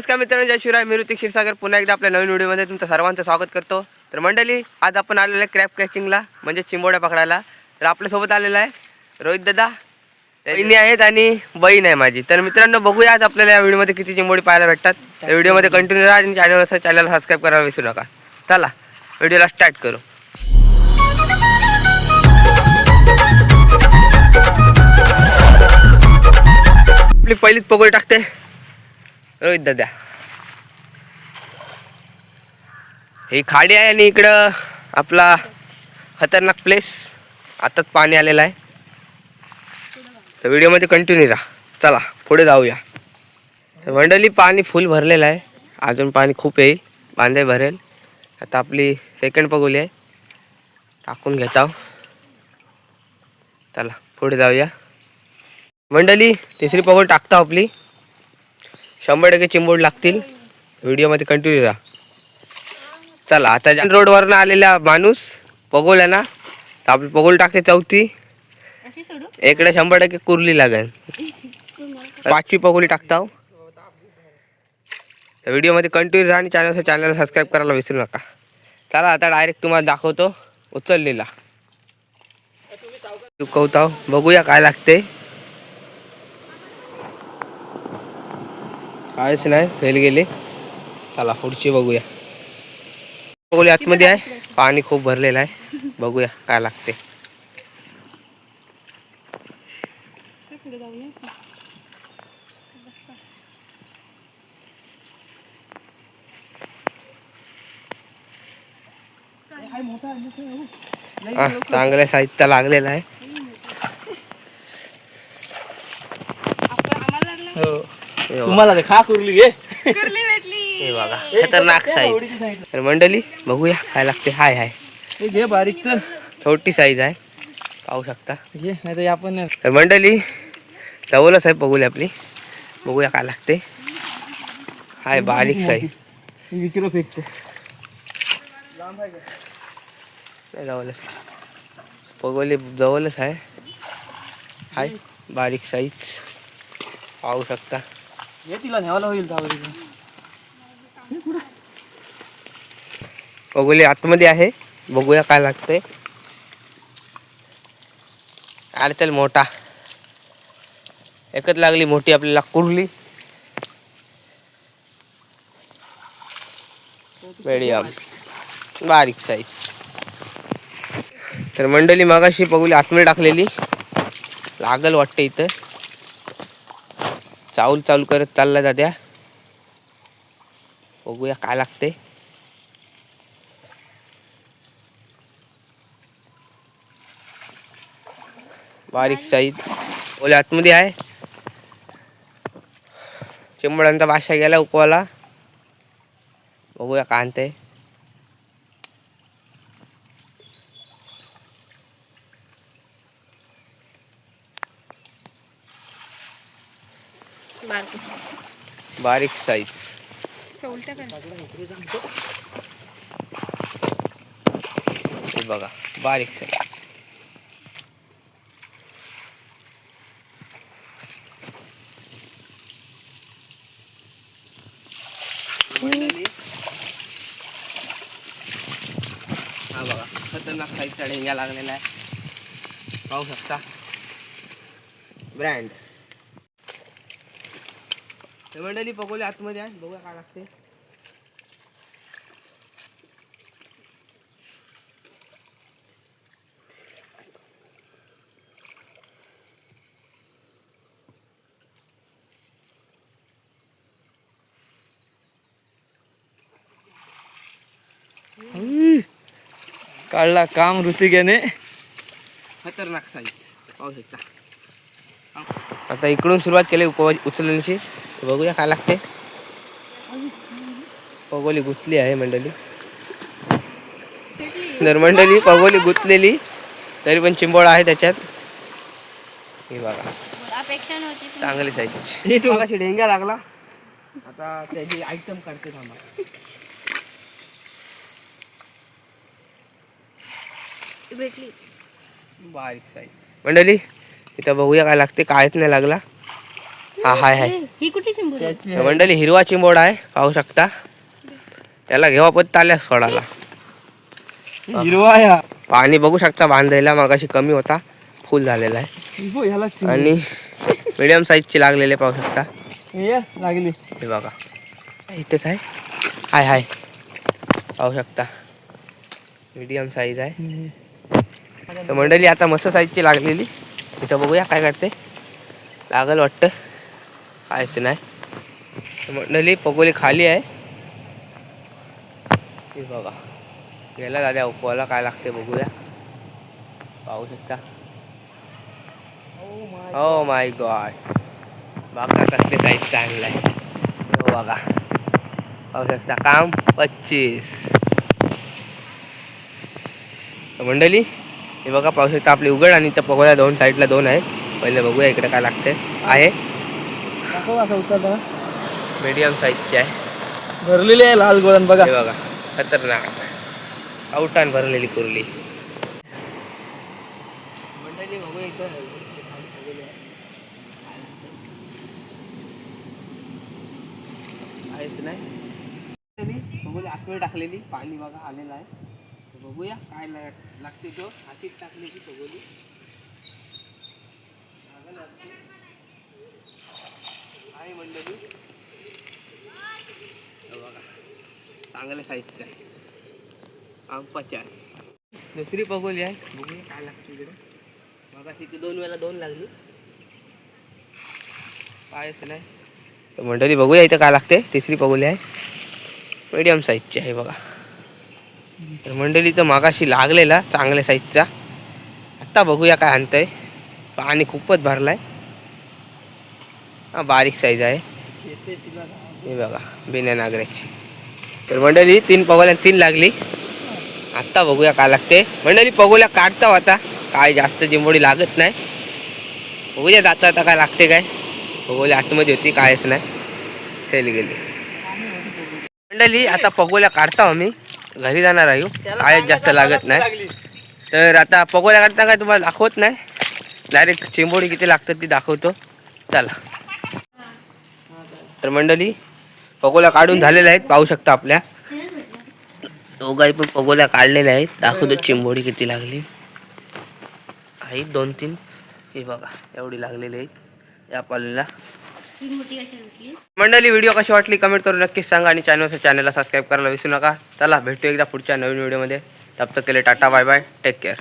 जय शिवराय. मी ऋतिक क्षीरसागर. पुन्हा एकदा आपल्या नवीन व्हिडिओमध्ये तुमचं सर्वांचं स्वागत करतो. तर मंडळी आज आपण आलेलो आहे क्रॅप कॅचिंगला म्हणजे चिंबोड्या पकडायला. तर आपल्यासोबत आलेला आहे रोहित दादा. बहिणी आहेत आणि बहीण आहे माझी. तर मित्रांनो बघूया आज आपल्याला या व्हिडिओमध्ये किती चिंबोडी पाहायला भेटतात. तर व्हिडिओमध्ये कंटिन्यू राहा आणि चॅनल चॅनलला सबस्क्राईब करायला विसरू नका. चला व्हिडिओला स्टार्ट करू. आपली पहिलीच पगोली टाकते. रोहित दादा. ही खाडी आहे आणि इकडं आपला खतरनाक प्लेस आताच पाणी आलेलं आहे. तर व्हिडिओमध्ये कंटिन्यू राहा. चला पुढे जाऊया. तर मंडळी पाणी फुल भरलेलं आहे. अजून पाणी खूप येईल. बांधे भरेल. आता आपली सेकंड पगोली आहे. टाकून घेत आहो चला पुढे जाऊया. मंडळी तिसरी पगोल टाकतो आपली. शंभर टक्के चिंबोड लागतील. व्हिडिओमध्ये कंटिन्यू राहा. चला आता रोडवरनं आलेला माणूस पगोल आहे ना तर आपली पगोल टाकते चौथी. इकडे शंभर टक्के कुर्ली लागेल. पाचवी पगोली टाकता. तर व्हिडिओमध्ये कंटिन्यू राहा आणि चॅनल चॅनलला सबस्क्राईब करायला विसरू नका. चला आता डायरेक्ट तुम्हाला दाखवतो उचललेला. चुकवता बघूया काय लागते काहीच नाही फेल गेले. चला पुढची बघूया. बघूया आतमध्ये आहे. पाणी खूप भरलेलं आहे. बघूया काय लागते. हा चांगल्या साईजचा लागलेला आहे. हे. तुम्हाला ते खा कुरली घे हे बघा खतरनाक साईज तर मंडळी बघूया काय लागते. हाय हाय. हे घे बारीक चल. छोटी साईज आहे. पाहू शकता. घे नाही तर आपण तर मंडळी जवळच आहे बघूया आपली. बघूया काय लागते. हाय बारीक साईज विकिलो फेकतो. जवळच. पगोली जवळच आहे. हाय बारीक साईज पाहू शकता. हे तिला होईल आतमध्ये आहे. बघूया काय लागतंय. अरे त्याला मोठा. एकच लागली मोठी आपल्याला कुरली मीडियम बारीक साईज. तर मंडळी मागाशी बघूली आतमध्ये टाकलेली. लागल वाटते इथं. चावल चालू करत चालला दाद्या बघूया काय लागते. बारीक साईज. ओले आतमध्ये आहे. चिंबडांचा बादशा गेला उपवाला. बघूया काय आणते. बारीक साईज हे बघा बारीक साईज हा बघा खतरनाक साईजचा ढेंग्या लागलेला आहे पाहू शकता? ब्रँड मंडळी पकोले आतमध्ये आहे बघूया काय लागते. काढला काम ऋतिक याने खतरनाक साईज पाहू शकता. आता इकडून सुरुवात केली उप उचलण्याची. बघूया काय लागते. पगोली गुंतली आहे मंडळी. जर मंडळी पगोली गुंतलेली. तरी पण चिंबोळा आहे त्याच्यात. हे बघा. चांगली साईज. हे ढेंग्या लागला. आता त्याची आयटम काढते थांबा. भेटली. बारीक साईज मंडळी इथं बघूया काय लागते कायच नाही लागला. हा हाय हाय. ही कुठली चिंबुरी आहे? त्याची तर मंडळी हिरवा चिंबोड आहे पाहू शकता. त्याला घेवा पण ताल्या सोडाला हिरवा आहे. पाणी बघू शकता बांधायला मगाशी कमी होता. फुल झालेला आहे. हो, ह्याला चिंब- आणि मीडियम साईजचे लागलेले पाहू शकता. ये, लागली. हे बघा. इथेच आहे. हाय हाय. पाहू शकता. मीडियम साईज आहे. तर मंडळी आता मस्त साईजची लागलेली. इथं बघूया काय करते. लागल वाटतं. कायच नाही. मंडळी पगोली खाली आहे. ते बघा. गेला दादा उपवाला काय लागते बघूया. पाहू शकता. हो माय गॉड बघा कसले साईज चांगलं आहे. हो बघा. पाहू शकता. काम पच्चीस. मंडळी हे बघा पाहू शकता आपली उघड आणि इथं पगोल्या दोन साईडला दोन आहे. पहिले बघूया इकडे काय लागते आहे. मीडियम साईजची आहे. भरलेली आहे लाल गोळण बघा. हे बघा खतरनाक. आउटान भरलेली कुर्ली. मंडळी बघूया इथं. आहेच नाही. टाकलेली. पाणी बघा आलेलं आहे. बघूया काय लागते तो. हातीत टाकलेली सगोली लागल वाटते. आहे मंडळी. बघा. चांगल्या साहित्य. आहे आम पचास. दुसरी पगोली आहे. बघूया काय लागते इकडे बघा तिथे दोन वेळा दोन लागली. कायच नाही. तर मंडळी बघूया इथं काय लागते. तिसरी पगोली आहे. मीडियम साईजची आहे बघा. तर मंडळी तर मागाशी लागलेला चांगल्या साईजचा आत्ता बघूया काय आणतंय. पाणी खूपच भरलाय. हा बारीक साईज आहे. हे बघा बिना नागराची तर मंडळी तीन पगोल्या तीन लागली. आत्ता बघूया काय लागते. मंडळी पगोल्या काढता आता. काय जास्त जिंबोडी लागत नाही. बघूया जाता आता काय लागते काय. पगोल्या आतमध्ये होती कायच नाही. फेल गेली. मंडळी आता पगोल्या काढता आम्ही. घरी जाणार आहे काय जास्त लागत नाही. तर आता पगोल्या काढता काय तुम्हाला दाखवत नाही. डायरेक्ट चिंबोडी किती लागतात ती दाखवतो. चला. तर मंडळी पगोल्या काढून झालेल्या आहेत. पाहू शकता आपल्या. दोघाही पण पगोल्या काढलेल्या आहेत. दाखवतो चिंबोडी किती लागली. आहेत दोन तीन हे बघा एवढी लागलेली आहेत. या ही होती मंडळी व्हिडिओ कशी वाटली कमेंट करून नक्कीच सांगा आणि चॅनल चॅनलला सबस्क्राईब करायला विसरू नका. चला भेटू एकदा पुढच्या नवीन व्हिडिओमध्ये तब तक केले tata bye bye take care